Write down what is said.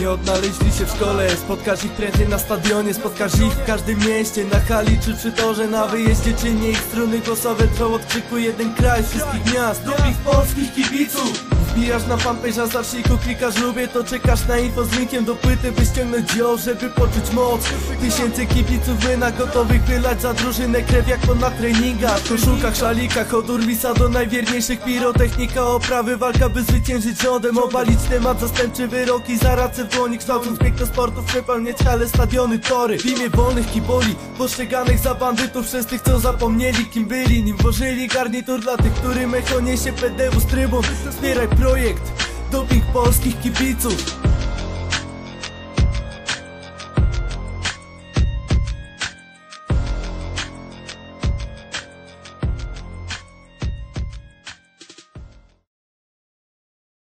Nie odnaleźli się w szkole Spotkasz ich prędzej na stadionie Spotkasz ich w każdym mieście Na hali czy przy torze Na wyjeździe czy nie Ich struny głosowe trwą od krzyku Jeden kraj wszystkich miast Dobrych polskich kibiców Wbijasz na fanpage'a zaczniku, klikasz lubię To czekasz na info z linkiem do płyty By ściągnąć ją, żeby poczuć moc. Tysięcy kibiców my na gotowych Wylać za drużynę krew jak to na treningach. W koszulkach, szalikach Od Urwisa do najwierniejszych. Pirotechnika Oprawy, walka by zwyciężyć rządem. Obalić temat, zastępczy wyroki Za racę w dłoni, kształcąc piękno sportów hale, stadiony, tory. W imię wolnych kiboli, postrzeganych za bandytów Przez tych co zapomnieli kim byli Nim włożyli garnitur dla tych, którym echo niesie PDW z trybun projekt, doping polskich kibiców